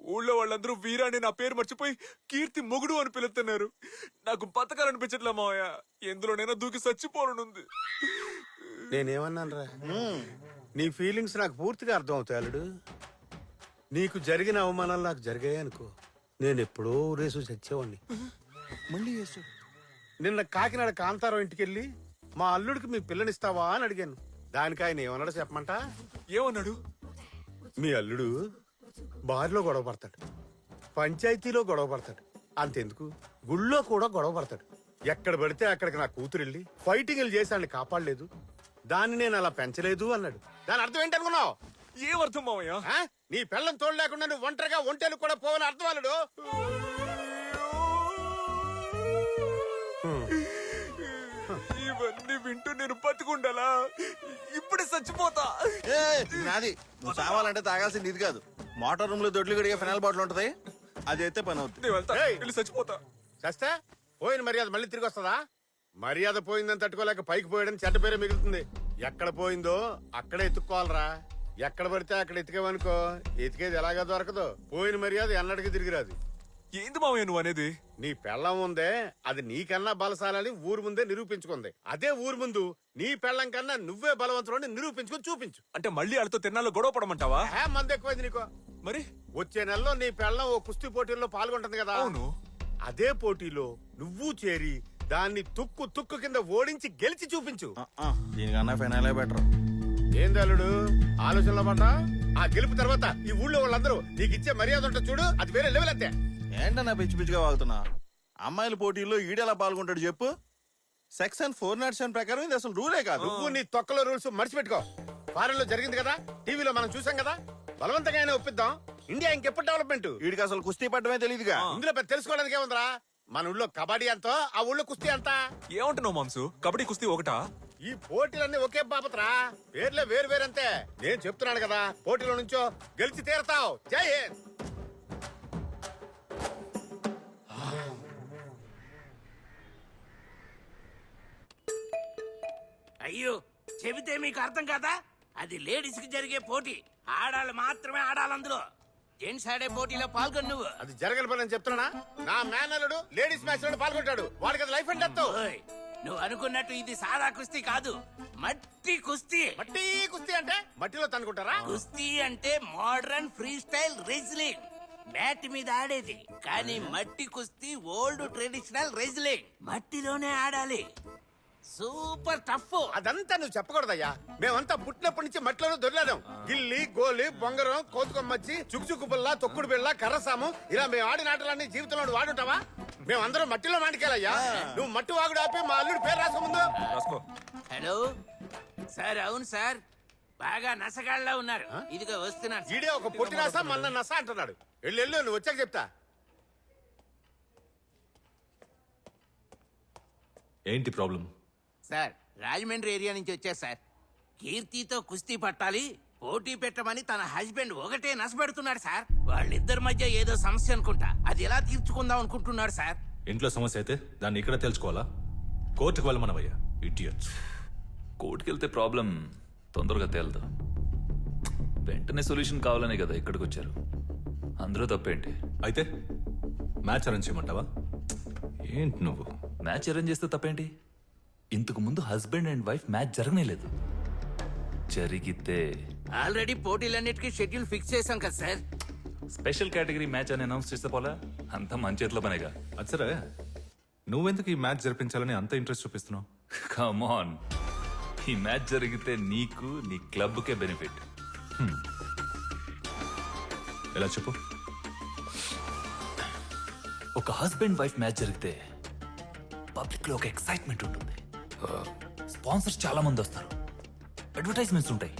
ఊళ్ళో వాళ్ళందరూ వీరాని నా పేరు మర్చిపోయి కీర్తి మొగుడు అని పిలుస్తున్నారు. నాకు బతకాలనిపించట్లే మావయ్య. ఎందులోనైనా దూకి చచ్చిపోనుంది. నేనేమన్నాను రా నీ ఫీలింగ్స్ నాకు పూర్తిగా అర్థం అవుతాయి అల్లుడు. నీకు జరిగిన అవమానాలు నాకు జరిగాయి అనుకో. నేను ఎప్పుడో రేసు చచ్చేవాడిని మళ్ళీ చేస్తాడు నిన్న కాకినాడ కాంతారావు ఇంటికి వెళ్ళి మా అల్లుడికి మీ పిల్లనిస్తావా అని అడిగాను. దానికి ఆయన ఏమన్నాడో చెప్పమంట? ఏమన్నాడు? మీ అల్లుడు బారిలో గొడవ పడతాడు. పంచాయతీలో గొడవ పడతాడు. అంతెందుకు? గుళ్ళో కూడా గొడవ పడతాడు. ఎక్కడ పడితే అక్కడికి నా కూతురు వెళ్ళి ఫైటింగ్లు చేసి ఆయన కాపాడలేదు. దాన్ని నేను అలా పెంచలేదు అన్నాడు. దాని అర్థం ఏంటనుకున్నావు ఏమర్థం మావయ్య? ఆ? నీ పిల్లం తోడు లేకుండా నువ్వు ఒంటరిగా ఒంటేలు కూడా పోవని అర్థం అల్లుడు ఇవన్నీ వింటూ నేను బతికుండాలా? ఇప్పుడే చచ్చిపోతా. ఏ నాది. నువ్వు చావాలంటే తాగాల్సింది ఇది కాదు. మోటార్ రూమ్లో దొడ్లు గడిగే ఫినాల్ బాటిల్ ఉంటది? అది అయితే పని అవుతుంది నేను వెళ్తా. ఏయ్. వెళ్ళి చచ్చిపోతా. చస్తే పోయిన మర్యాద మళ్ళీ తిరిగి వస్తుందా? మర్యాద పోయిందని తట్టుకోలేక పైకి పోయడం చెడ్డ పేరే మిగులుతుంది. ఎక్కడ పోయిందో అక్కడే ఎత్తుక్కోవాలరా. ఎక్కడ పడితే అక్కడ ఎతికేవనుకో ఎతికేది ఎలాగా దొరకదు. పోయిన మర్యాద ఎన్నటికి తిరిగి రాదు ఏంది మావయ్య నువ్వు అనేది? నీ పెళ్ళం ఉందే అది నీకన్నా బలశాలని ఊరు ముందే నిరూపించుకుంది. అదే ఊరు ముందు నీ పెళ్ళం కన్నా నువ్వే బలవంతులని నిరూపించుకొని చూపించు. అంటే మళ్ళీ ఆళ్ళతో తిన్నాలో గొడవ పడమంటావా? హే మంది ఎక్కువైంది నీకో? మరి? వచ్చే నెలలో నీ పెళ్ళం ఓ కుస్తీ పోటీల్లో పాల్గొంటుంది కదా. అవును. అదే పోటీలో నువ్వు చేరి దాన్ని తుక్కు తుక్కు కింద ఓడించి గెలిచి చూపించు. దీనికన్నా ఫినాలే బెటర్. ఏంది అల్లుడు ఆలోచనలో పడ్డా? ఆ గెలుపు తర్వాత ఈ ఊళ్ళో వాళ్ళందరూ నీకు ఇచ్చే మర్యాద ఉంటుంది చూడు అది వేరే లెవెల్ అంతే. ఏంటన్నా పిచ్చి పిచ్చిగా వాగుతున్నా? అమ్మాయిల పోటీల్లో ఈడెలా పాల్గొంటాడు చెప్పు? సెక్షన్ ఫోర్ నాట్ సెవెన్ ప్రకారం ఇది అసలు రూలే కాదు. నువ్వు నీ తొక్కలో రూల్స్ మర్చిపెట్టుకో. ఫారెన్లో జరిగింది కదా టీవీలో మనం చూసాం కదా బలవంతంగా అయినా ఒప్పిద్దాం. ఇండియా ఇంకెప్పుడు డెవలప్మెంట్ వీడికి అసలు కుస్తీ పట్టమే తెలియదుగా ఇందులో పెద్ద తెలుసుకోవడానికి ఏముందిరా? మన ఊళ్ళో కబడ్డీ ఎంతో ఆ ఊళ్ళో కుస్తీ అంతా ఏమంటున్నావు మాంసు? కబడ్డీ కుస్తీ ఒకటా? ఈ పోటీలన్నీ ఒకే బాపత్రా. పేర్లే వేరు వేరంతే నేను చెప్తున్నాను కదా పోటీలో నుంచో గెలిచి తీరతావు. జై హింద్! అయ్యో చెబితే మీకు అర్థం కాదా? అది లేడీస్కి జరిగే పోటీ. ఆడాళ్ళు మాత్రమే ఆడాలి అందులో. జెంట్స్ ఆడే పోటీలో పాల్గొని నువ్వు. అది జరగని పని అని చెప్తున్నా నా మేనల్లుడు లేడీస్ మ్యాచ్లో పాల్గొంటాడు. వాడికి అది లైఫ్ అండ్ డెత్. ఓయ్, నువ్వు అనుకున్నట్టు ఇది సాదా కుస్తీ కాదు. మట్టి కుస్తీ. మట్టి కుస్తీ అంటే మట్టిలో తనుకుంటారా కుస్తీ అంటే modern free style wrestling. Mat మీద ఆడేది. కానీ మట్టి కుస్తీ ఓల్డ్ ట్రెడిషనల్ రెజ్లింగ్. మట్టిలోనే ఆడాలి. Super tough. అదంతా నువ్వు చెప్పకూడదయ్యా. మేమంతా పుట్టినప్పటి నుంచి మట్టిలోనే దొరిలాం గిల్లి గోలి బొంగరం కోతుకొమ్మచ్చి చుక్చుక్కు బిళ్ళ తొక్కుడు బిళ్ళ కర్రసాము. ఇలా మేము ఆడిన ఆటలన్నీ జీవితంలో వాడుంటావా మేమందరం మట్టిలో మాటికెళ్ళయ్యా నువ్వు మట్టి వాగుడు ఆపి మా అల్లుడు పేరు రాసుకో ముందు. రాసుకో. హలో? సార్ అవును సార్. బాగా నసగాళ్ళ ఉన్నారు. ఇదిగో వస్తున్నాను సార్. ఈడే ఒక పొట్టి నాస మన్న నస అంటున్నాడు. వెళ్ళు వెళ్ళు నువ్వు వచ్చాక చెప్తా. ఏంటి ప్రాబ్లం సార్ రాజమండ్రి ఏరియా నుంచి వచ్చా సార్. కీర్తితో కుస్తీ పట్టాలి పోటీ పెట్టమని తన హస్బెండ్ ఒకటే నసపెడుతున్నాడు సార్. వాళ్ళిద్దరి మధ్య ఏదో సమస్య అనుకుంటా. అది ఎలా తీర్చుకుందాం అనుకుంటున్నాడు సార్? ఇంట్లో సమస్య అయితే దాన్ని ఇక్కడ తెలుసుకోవాలా? కోర్టుకు వెళ్ళమనవయ్యా ఇడియట్స్. కోర్టుకి వెళ్తే ప్రాబ్లం తొందరగా తేలదు. వెంటనే సొల్యూషన్ కావాలనే కదా ఇక్కడికి వచ్చారు అందరూ తప్పేంటి? అయితే మ్యాచ్ అరేంజ్ చేయమంటావా? ఏంటి నువ్వు? మ్యాచ్ అరేంజ్ చేస్తే తప్పేంటి? ఇంతకు ముందు హస్బెండ్ అండ్ వైఫ్ మ్యాచ్ జరగనేలేదు. జరిగితే ఆల్రెడీ పోటీలన్నిటికీ షెడ్యూల్ ఫిక్స్ చేశాం కదా సార్. స్పెషల్ కేటగిరీ మ్యాచ్ అని అనౌన్స్ చేస్తే పోలా? అంతా మన చేతిలో పనేగా. అది సరే. నువ్వెందుకు ఈ మ్యాచ్ జరిపించాలని అంత ఇంట్రెస్ట్ చూపిస్తున్నావు? కమాన్ ఈ మ్యాచ్ జరిగితే నీకు నీ క్లబ్కే బెనిఫిట్. ఎలా చెప్పు? ఒక హస్బెండ్ వైఫ్ మ్యాచ్ జరిగితే పబ్లిక్లో ఒక ఎక్సైట్మెంట్ ఉంటుంది. స్పాన్సర్స్ చాలా మంది వస్తారు. అడ్వర్టైజ్మెంట్స్ ఉంటాయి.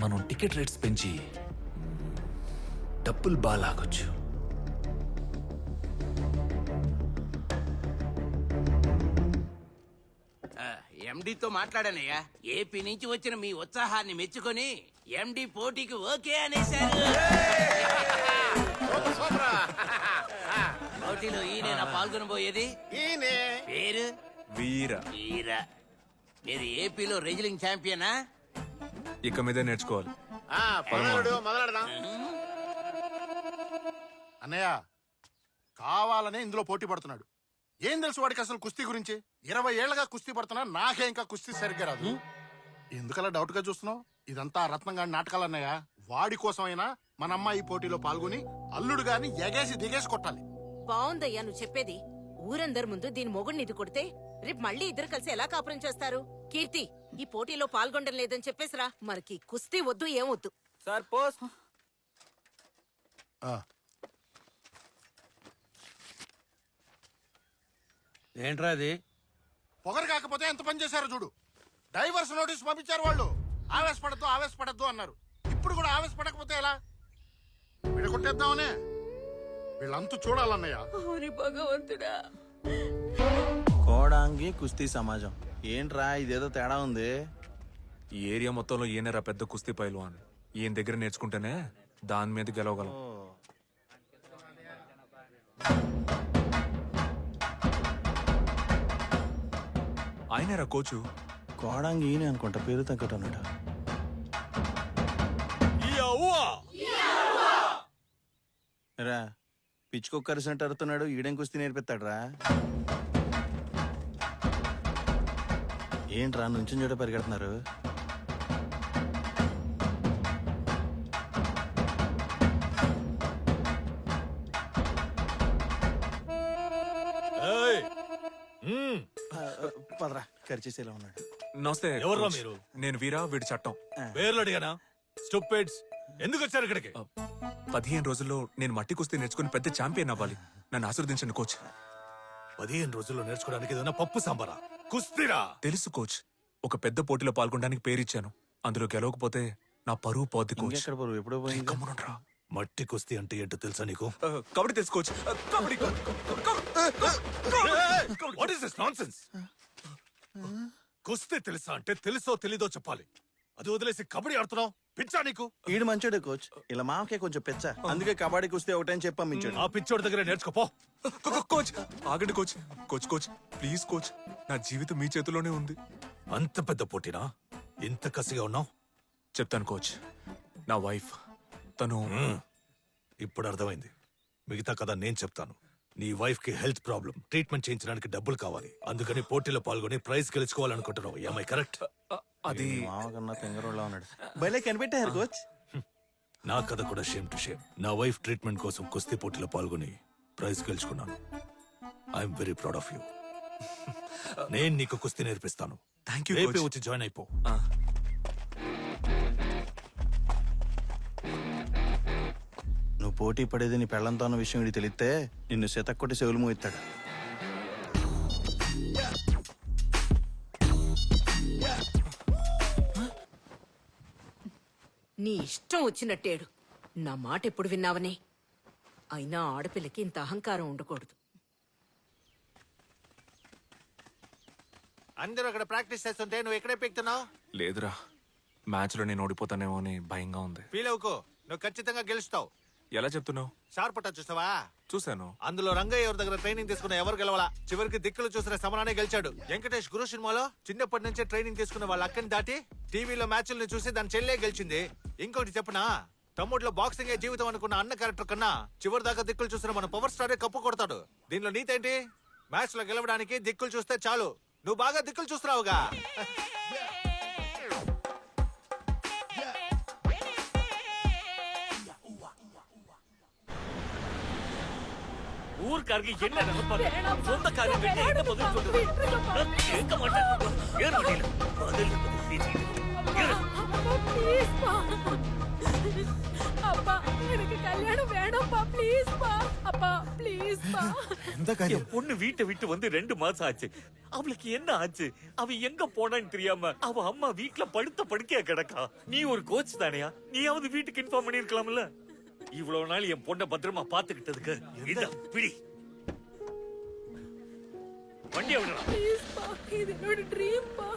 మనం టికెట్ రేట్స్ పెంచి డబ్బులు బాగా లాగొచ్చు. ఎండితో మాట్లాడానయ్యా. ఏపీ నుంచి వచ్చిన మీ ఉత్సాహాన్ని మెచ్చుకొని ఎండి పోటీకి ఓకే అనేశారు. పోటీలో ఈయన పాల్గొనబోయేది ఈయనే. పేరు? వీర. వీర. మీరు ఏపీలో రెజ్లింగ్ ఛాంపియనా? ఇక మీదే నేర్చుకోవాలి. ఆ, పదమూడు మొదలెడదాం. అన్నయ్య కావాలనే ఇందులో పోటీ పడుతున్నాడు. ఏం తెలుసు వాడికి అసలు కుస్తీ గురించి? ఇరవై ఏళ్ళగా కుస్తీ పడుతున్నా నాకే ఇంకా కుస్తీ సరిగ్గా రాదు. ఎందుకలా డౌట్గా చూస్తున్నావు? ఇదంతా రత్నంగా నాటకాలు అన్నయ్య వాడి కోసమైనా మన అమ్మాయి ఈ పోటీలో పాల్గొని అల్లుడు గారిని ఎగేసి దిగేసి కొట్టాలి. బావుందయ్యా నువ్వు చెప్పేది. ఊరందరి ముందు దీని మొగుడిని ఇది కొడితే రేపు మళ్ళీ ఇద్దరు కలిసి ఎలా కాపురం చేస్తారు? కీర్తి ఈ పోటీలో పాల్గొనడం లేదని చెప్పేసిరా. మనకి కుస్తీ వద్దు ఏం వద్దు. Sir post. ఆ, ఏంట్రా అది? పొగరు కాకపోతే ఎంత పని చేశారో చూడు. డైవర్స్ నోటీస్ పంపించారు వాళ్ళు. ఆవేశపడద్దు ఆవేశపడద్దు అన్నారు. ఇప్పుడు కూడా ఆవేశపడకపోతే ఎలా? విడగొట్టేద్దామనే. వీళ్ళంతూ చూడాలన్నయ్య. భగవంతుడా. కోడాంగి కుస్తీ సమాజం. ఏంట్రా ఇదేదో తేడా ఉంది? ఈ ఏరియా మొత్తంలో ఈయనరా పెద్ద కుస్తీ పైల్వాన్. ఈయన దగ్గర నేర్చుకుంటేనే దాని మీద గెలవగలం. ఆయనరా కోచు? కోడాంగి ఈయనే అనుకుంటా పేరు తగ్గట్టున్నాడు రా పిచ్చుకొక్క అరిసినట్టు అరుతున్నాడు ఈడేం కుస్తీ నేర్పిస్తాడు రా ఏంట్రా నుంచుని చోట పరిగెడుతున్నారు? పదరా ఖర్చేసేలా ఉన్నాడు. నమస్తే ఎవర్రా కోచ్. మీరు? నేను వీరా వీడి చట్టం. పేర్లు అడిగానా? స్టూపిడ్స్. ఎందుకు వచ్చారు ఇక్కడికి పదిహేను రోజుల్లో నేను మట్టి కుస్తీ నేర్చుకుని పెద్ద ఛాంపియన్ అవ్వాలి. నన్ను ఆశీర్వదించండి కోచ్. పదిహేను రోజుల్లో నేర్చుకోవడానికి ఏదైనా పప్పు సాంబారా? కుస్తీరా? తెలుసు కోచ్. ఒక పెద్ద పోటీలో పాల్గొనడానికి పేరిచ్చాను అందులో గెలవకపోతే నా పరువు పోద్ది కోచ్. ఇంకెక్కడ బరువు ఎప్పుడో పోయింది? గమ్మునుండ్రా. మట్టి కుస్తీ అంటే ఏంటో తెలుసా నీకు? ఆ, కబడ్డీ తెలుసు కోచ్. ఆ, kabaddi what is this nonsense కుస్తీ తెలుసా అంటే తెలుసో తెలీదో చెప్పాలి. అది వదిలేసి కబడ్డీ ఆడుతున్నావు? పిచ్చా నీకు? ఈడు మంచోడే కోచ్. ఇలా మామకే కొంచెం పెచ్చ. అందుకే కబడ్డీ కుస్తీ ఒకటని చెప్పి పంపించాడు ఆ పిచ్చోడి దగ్గర నేర్చుకోపో కోచ్ ఆగండి coach. Coach coach please coach. నా జీవితం మీ చేతిలోనే ఉంది. అంత పెద్ద పోటీనా? ఇంత కసిగా ఉన్నావు? చెప్తాను కోచ్. నా వైఫ్ తను ఇప్పుడు అర్థమైంది. మిగతా కథ నేను చెప్తాను. నీ వైఫ్కి హెల్త్ ప్రాబ్లం. ట్రీట్మెంట్ చేయించడానికి డబ్బులు కావాలి. అందుకని పోటీలో పాల్గొని ప్రైజ్ గెలుచుకోవాలనుకుంటున్నావు. ఏమై కరెక్ట్ అది మామ కన్నా పెంగరోళ్ళ ఉన్నాడు. భలే కనిపెట్టారు కోచ్. నా కథ కూడా షేమ్ టు షేమ్ నా వైఫ్ ట్రీట్మెంట్ కోసం కుస్తీ పోటీలో పాల్గొని prize గెలుచుకున్నాను. I'm very proud of you నేను నీకు కుస్తీ నేర్పిస్తాను. థ్యాంక్ యూ రేపే వచ్చి జాయిన్ అయిపో. ఆ. నువ్వు పోటీ పడేది నీ పెళ్ళంతో అన్న విషయం ఇది తెలిస్తే నిన్ను శతక్కొట్టి చెవులు మోయిస్తాడు. నీ ఇష్టం వచ్చినట్టేడు. నా మాట ఎప్పుడు విన్నావని? అయినా ఆడపిల్లకి ఇంత అహంకారం ఉండకూడదు. అందరూ అక్కడ ప్రాక్టీస్ చేస్తుంటే నువ్వు ఎక్కడే పెక్తున్నావు? లేదురా. మ్యాచ్లో నేను ఓడిపోతానేమో అని భయంగా ఉంది. ఫీల్ అవుకో నువ్వు ఖచ్చితంగా గెలుస్తావు. ఎలా చెప్తున్నావు? షార్ప్ పట్టా చూస్తావా చూశాను. అందులో రంగయ్య ఎవరి దగ్గర ట్రైనింగ్ తీసుకున్న ఎవరు గెలవాలా? చివరికి దిక్కులు చూసిన సమరానే గెలిచాడు. వెంకటేష్ గురు సినిమాలో చిన్నప్పటి నుంచే ట్రైనింగ్ తీసుకున్న వాళ్ళ అక్కని దాటి టీవీలో మ్యాచ్లను చూసి దాని చెల్లే గెలిచింది. ఇంకోటి చెప్పనా? తమ్ముడులో బాక్సింగ్ జీవితం అనుకున్న అన్న క్యారెక్టర్ కన్నా చివరి దాకా దిక్కులు చూసిన మన పవర్ స్టారే కప్పు కొడతాడు. దీనిలో నీతేంటి? మ్యాచ్లో గెలవడానికి దిక్కులు చూస్తే చాలు. నువ్వు బాగా దిక్కులు చూస్తున్నావుగా. ஊர்க்காரங்க என்ன நினைப்பாங்க? சொந்த காரியம் கிட்ட என்ன பதில் சொல்றது? கேட்க மாட்டாங்க ஏறு வண்டியில பதில். அப்பா எனக்கு கல்யாணம் வேணும்பா ப்ளீஸ் பா. அப்பா ப்ளீஸ் பா. என் பொண்ணு வீட்டை விட்டு வந்து ரெண்டு மாசம் ஆச்சு. அவளுக்கு என்ன ஆச்சு? அவ எங்க போனான்னு தெரியாம அவ அம்மா வீட்ல படுத்த படுக்கையா கிடக்கா. நீ ஒரு கோச் தானையா? நீயாவது வீட்டுக்கு இன்ஃபார்ம் பண்ணிருக்கலாம்ல இவ்வளவு நாள் என் பொண்ணை பத்திரமா பாத்துக்கிட்டதுக்கு இந்த பிடி வண்டியை விடுறா ப்ளீஸ் பா இது என்னோட ட்ரீம் பா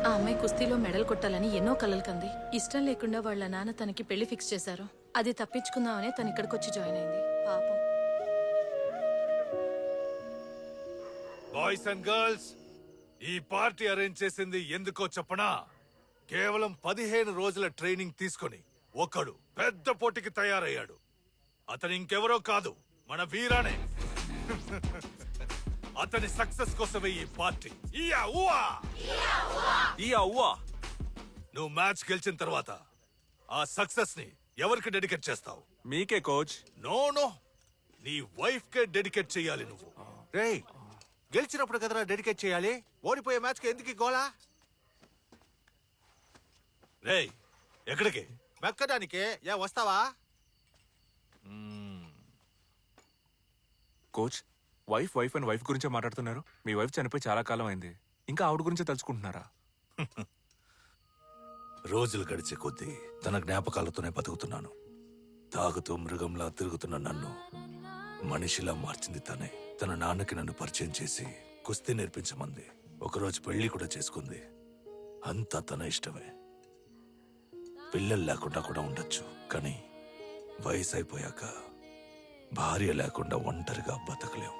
ఆ అమ్మాయి కుస్తీలో మెడల్ కొట్టాలని ఎన్నో కలలు కంది ఇష్టం లేకుండా వాళ్ళ నాన్న తనకి పెళ్లి ఫిక్స్ చేశారు అది తప్పించుకుందామనే తను ఇక్కడికి వచ్చి జాయిన్ అయింది పాపం బాయ్స్ అండ్ గర్ల్స్ ఈ పార్టీ అరేంజ్ చేసింది ఎందుకో చెప్పనా కేవలం పదిహేను రోజుల ట్రైనింగ్ తీసుకొని ఒకడు పెద్ద పోటీకి తయారయ్యాడు. అతను ఇంకెవరో కాదు మన వీరానే. అతని సక్సెస్ కోసమే ఈ పార్టీ. ఇయా ఊవా నువ్వు మ్యాచ్ గెలిచిన తర్వాత ఆ సక్సెస్ని ఎవరికి డెడికేట్ చేస్తావు? మీకే కోచ్. No no. నీ వైఫ్ కే డెడికేట్ చేయాలి నువ్వు. రేయ్ గెలిచినప్పుడు కదరా డెడికేట్ చేయాలి? ఓడిపోయే మ్యాచ్కి ఎందుకు గోలా? రేయ్ ఎక్కడికి? మెక్కడానికే ఏ వస్తావా? Coach wife wife and wife గురించే మాట్లాడుతున్నారు. మీ వైఫ్ చనిపోయి చాలా కాలం అయింది. ఇంకా ఆవిడ గురించే తలుచుకుంటున్నారా? రోజులు గడిచే కొద్దీ తన జ్ఞాపకాలతోనే బతుకుతున్నాను. తాగుతూ మృగంలా తిరుగుతున్న నన్ను మనిషిలా మార్చింది తనే. తన నాన్నకి నన్ను పరిచయం చేసి కుస్తీ నేర్పించమంది. ఒకరోజు పెళ్ళి కూడా చేసుకుంది. అంతా తన ఇష్టమే. పిల్లలు లేకుండా కూడా ఉండొచ్చు. కానీ వయసు అయిపోయాక భార్య లేకుండా ఒంటరిగా బతకలేం.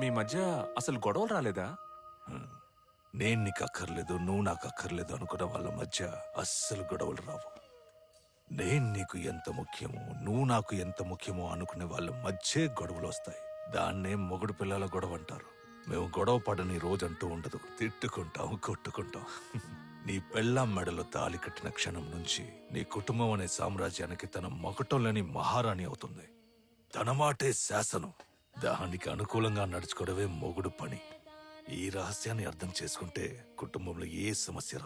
మీ మధ్య అసలు గొడవలు రాలేదా? నేను నీకు అక్కర్లేదు నువ్వు నాకు అక్కర్లేదు అనుకున్న వాళ్ళ మధ్య అస్సలు గొడవలు రావు. నేను నీకు ఎంత ముఖ్యమో నువ్వు నాకు ఎంత ముఖ్యమో అనుకునే వాళ్ళ మధ్యే గొడవలు వస్తాయి. దాన్నే మొగుడు పిల్లల గొడవ అంటారు మేము గొడవ పడని రోజంటూ ఉండదు. తిట్టుకుంటాం కొట్టుకుంటాం. నీ పెళ్ళాం మెడలో తాలి కట్టిన క్షణం నుంచి నీ కుటుంబం అనే సామ్రాజ్యానికి తన మగటంలోని మహారాణి అవుతుంది. తన మాటే శాసనం. దానికి అనుకూలంగా నడుచుకోవడమే మొగుడు పని. ఈ రహస్యాన్ని అర్థం చేసుకుంటే కుటుంబంలో ఏ సమస్య రాదు.